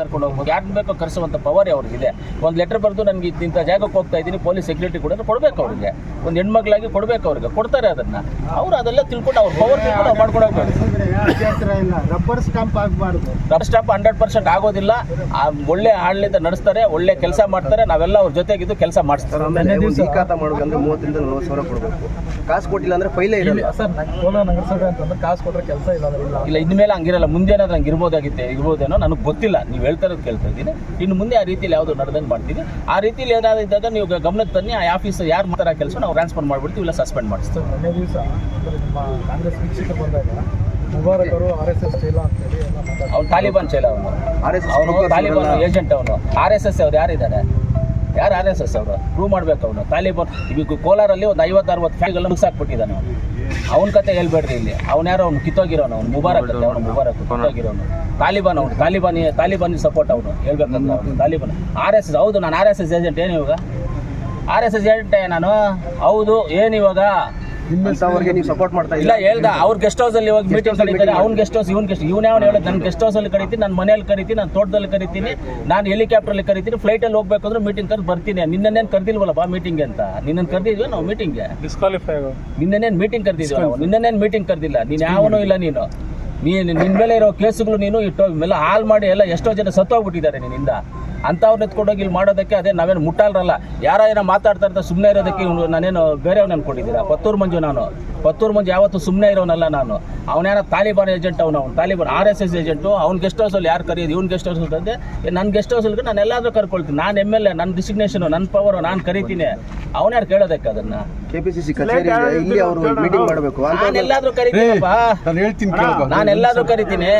ಕರ್ಕೊಂಡು ಹೋಗ್ಬೋದು. ಯಾರನ್ನ ಬೇಕೋ ಕರೆಸುವಂತ ಪವರ್ ಇದೆ ಒಂದು ಲೆಟರ್ ಬರೆದು ನನಗೆ ಇಂಥ ಜಾಗಕ್ಕೆ ಹೋಗ್ತಾ ಇದ್ದೀನಿ ಪೊಲೀಸ್ ಸೆಕ್ಯೂರಿಟಿ ಕೂಡ ಕೊಡಬೇಕು ಅವ್ರಿಗೆ. ಒಂದು ಹೆಣ್ಮಕ್ಳಾಗಿ ಕೊಡಬೇಕು ಅವ್ರಿಗೆ. ಕೊಡ್ತಾರೆ ಅದನ್ನ. ಅವ್ರು ಅದೆಲ್ಲ ತಿಳ್ಕೊಂಡು ಅವ್ರ ಪವರ್ ತಿಳ್ಕೊಂಡು ಅವ್ರು ಮಾಡ್ಕೊಂಡು ಹೋಗ್ಬೇಕು. ಅಂದ್ರೆ ಅಭ್ಯಂತರ ಇಲ್ಲ ರಬ್ಬರ್ ಸ್ಟಾಂಪ್ ಆಗಬಾರ್ದು. ರಫ್ ಸ್ಟಾಪ್ ಹಂಡ್ರೆಡ್ ಪರ್ಸೆಂಟ್ ಆಗೋದಿಲ್ಲ. ಆ ಒಳ್ಳೆ ಆಡಳಿತ ನಡೆಸ್ತಾರೆ ಒಳ್ಳೆ ಕೆಲಸ ಮಾಡ್ತಾರೆ ನಾವೆಲ್ಲ ಅವ್ರ ಜೊತೆಗಿದ್ದು ಕೆಲಸ ಮಾಡಿಸ್ತಾರೆ ಮಾಡ್ಬೇಕಂದ್ರೆ ಮೂವತ್ತರಿಂದ ನಲ್ವತ್ತು ಸಾವಿರ ಕೊಡಬೇಕು. ಕಾಸು ಕೊಟ್ಟಿಲ್ಲ ಅಂದ್ರೆ ಫೈಲೇ ಇರಲ್ಲ. ಸರ್ ಕೋಲಾರ ನಗರಸಭೆ ಅಂತಂದ್ರೆ ಕಾಸು ಕೊಟ್ಟರೆ ಕೆಲಸ ಇಲ್ಲ. ಇಲ್ಲ ಇನ್ಮೇಲೆ ಹಂಗಿರಲ್ಲ. ಮುಂದೆ ಏನಾದ್ರು ಹಂಗೆ ಇರ್ಬೋದಾಗಿತ್ತೆ ಇರ್ಬೋದೇನೋ ನನಗೆ ಗೊತ್ತಿಲ್ಲ. ನೀವು ಹೇಳ್ತಾ ಇರೋದು ಕೇಳ್ತಾ ಇದ್ದೀನಿ. ಇನ್ನು ಮುಂದೆ ಆ ರೀತಿಯಲ್ಲಿ ಯಾವುದು ನಡೆದಂಗೆ ಮಾಡ್ತೀವಿ. ಆ ರೀತಿಯಲ್ಲಿ ಏನಾದ್ರು ಇದ್ದಾಗ ನೀವು ಗಮನಕ್ಕೆ ತನ್ನಿ ಆ ಆಫೀಸ್ ಯಾರು ಮಾಡ್ತಾರ ಕೆಲಸ ನಾವು ಟ್ರಾನ್ಸ್ಫರ್ ಮಾಡ್ಬಿಡ್ತೀವಿ ಇಲ್ಲ ಸಸ್ಪೆಂಡ್ ಮಾಡಿಸ್ತೀವಿ. ಸರ್ ಮೊನ್ನೆ ದಿವಸ ಅಂದ್ರೆ ನಿಮ್ಮ ಕಾಂಗ್ರೆಸ್ ವೀಕ್ಷಕರು ಬಂದಾಗ ಮುಬಾರಕ್ ಅವರು ಆರ್ ಎಸ್ ಎಸ್ ಚೀಲ ಅಂತೇಳಿ ಎಲ್ಲ ಮಾತಾಡ್ತಾರೆ ಅವ್ನು ತಾಲಿಬಾನ್ ಚೈಲ ಅವನು. ಆರ್ ಎಸ್ ಅವನು ತಾಲಿಬಾನ್ ಏಜೆಂಟ್ ಅವನು. ಆರ್ ಎಸ್ ಎಸ್ ಅವ್ರು ಯಾರಿದ್ದಾರೆ? ಯಾರು ಆರ್ ಎಸ್ ಎಸ್ ಅವರು? ಪ್ರೂವ್ ಮಾಡ್ಬೇಕು ಅವನು. ತಾಲಿಬಾನ್ ಈಗ ಕೋಲಾರಲ್ಲಿ ಒಂದು ಐವತ್ತು ಅರವತ್ತು ಫ್ಯಾಕ್ಟ್ರಿಗಳನ್ನ ಮುಗಿಸಾಕ್ಬಿಟ್ಟಿದ್ದಾನೆ ಅವನು. ಅವನ ಕತೆ ಹೇಳ್ಬೇಡ್ರಿ ಇಲ್ಲಿ. ಅವ್ನ ಯಾರೋ ಅವ್ನು ಕಿತ್ತೋಗಿರೋನು. ಅವ್ನು ಮುಬಾರಕ್ ಕತೆ ಅವನು ಮುಬಾರಕ್ ಕಿತ್ತೋಗಿರೋನು. ತಾಲಿಬಾನ್ ಅವನು ತಾಲಿಬಾನಿ ತಾಲಿಬಾನಿ ಸಪೋರ್ಟ್ ಅವನು. ಹೇಳ್ಬೇಕಂದ್ರೆ ಅವನು. ತಾಲಿಬಾನ್ ಆರ್ ಎಸ್ ಎಸ್ ಹೌದು ನಾನು ಆರ್ ಎಸ್ ಎಸ್ ಏಜೆಂಟ್ ಏನು ಇವಾಗ? ಆರ್ ಎಸ್ ಎಸ್ ಹೇಳ್ತೆ ನಾನು ಹೌದು ಏನು ಇವಾಗ? ಅಂತವ್ರಿಗೆ ನೀವು ಸಪೋರ್ಟ್ ಮಾಡ್ತಾ ಇಲ್ಲ ಹೇಳ್ದ ಅವ್ರ ಗೆಸ್ಟ್ ಹೌಸ್ ಅಲ್ಲಿ ಇವಾಗ ಮೀಟಿಂಗ್ ಕರೀತಾರೆ ಅವ್ನ ಗೆಸ್ಟ್ ಹೌಸ್ ಇವ್ನ ಗೆಸ್ಟ್ ಇವ್ನ ಯಾವ ಹೇಳೋದು? ನನ್ನ ಗೆಸ್ಟ್ ಹೌಸ್ ಅಲ್ಲಿ ಕರಿತೀನಿ ನನ್ನ ಮನೆಯಲ್ಲಿ ಕರಿತೀನಿ ನಾನು ತೋಟದಲ್ಲಿ ಕರಿತೀನಿ ನಾನು ಹೆಲಿಕಾಪ್ಟರ್ ಅಲ್ಲಿ ಕರಿತೀನಿ ಫ್ಲೈಟ್ ಅಲ್ಲಿ ಹೋಗ್ಬೇಕು ಅಂದ್ರೆ ಮೀಟಿಂಗ್ ಕರೆದು ಬರ್ತೀನಿ. ನಿನ್ನೇನು ಕರ್ದಿಲ್ವಲ್ಲ ಬಾ ಮೀಟಿಂಗ್ ಅಂತ? ನಿನ್ನ ಕರ್ದಿದ್ವಿ ನಾವು ಮೀಟಿಂಗ್ಗೆ ಡಿಸ್ಕ್ವಾಲಿಫೈ ನಿನ್ನೇನು ಮೀಟಿಂಗ್ ಕರ್ದಿದ್ವಿ ನಾವು? ನಿನ್ನೇನು ಮೀಟಿಂಗ್ ಕರ್ದಿಲ್ಲ? ನೀನು ಯಾವನು ಇಲ್ಲ ನೀನು. ನೀನು ನಿನ್ನ ಮೇಲೆ ಇರೋ ಕೇಸುಗಳು ನೀನು ಇಟ್ಟು ಎಲ್ಲ ಹಾಲ್ ಮಾಡಿ ಎಲ್ಲ ಎಷ್ಟೋ ಜನ ಸತ್ತೋಗ್ಬಿಟ್ಟಿದ್ದಾರೆ ನಿನ್ನಿಂದ. ಅಂಥವ್ರನ್ನ ಎತ್ಕೊಂಡೋಗಿ ಇಲ್ಲಿ ಮಾಡೋದಕ್ಕೆ ಅದೇ ನಾವೇನು ಮುಟ್ಟಾಲ್ರಲ್ಲ ಯಾರೋ ಏನೋ ಮಾತಾಡ್ತಾ ಇರ್ತಾ ಸುಮ್ಮನೆ ಇರೋದಕ್ಕೆ ಇವ್ನು ನಾನೇನು ಬೇರೆಯವ್ನ ಅನ್ಕೊಂಡಿದ್ದೀರಾ? ಪತ್ತೂರು ಮಂಜು ನಾನು. ಪತ್ತೂರು ಮಂಜು ಯಾವತ್ತು ಸುಮ್ಮನೆ ಇರೋನಲ್ಲ ನಾನು. ಅವನೇನೋ ತಾಲಿಬಾನ್ ಏಜೆಂಟ್ ಅವನು. ಅವ್ನು Taliban R S S agent. ಅವ್ನ ಗೆಸ್ಟ್ ಹೌಸಲ್ಲಿ ಯಾರು ಕರೆಯೋದು? ಇವ್ನ ಗೆಸ್ಟ್ ಹೌಸ್ ಅಂತಂದೆ ನನ್ನ ಗೆಸ್ಟ್ ಹೌಸಲ್ಲಿ ನಾನು ಎಲ್ಲಾದರೂ ಕರ್ಕೊಳ್ತೀನಿ. ನಾನು ಎಂ ಎಲ್ ಎ ನನ್ನ ಡಿಸಿಗ್ನೇಷನು ನನ್ನ ಪವರು ನಾನು ಕರಿತೀನಿ. ಅವನ್ಯಾರು ಕೇಳೋದಕ್ಕೆ ಅದನ್ನು? ಕೆಪಿಸಿಸಿ ಕಚೇರಿ ಇದೆ, ಇಲ್ಲಿ ಅವರು ಮೀಟಿಂಗ್ ಮಾಡಬೇಕು. ನಾನು ಎಲ್ಲಾದ್ರೂ ಕರಿತೀನಪ್ಪ. ನಾನು ಹೇಳ್ತೀನಿ ಕೇಳ್ಕೊ. ನಾನು ಎಲ್ಲಾದ್ರೂ ಕರಿತೀನಿ.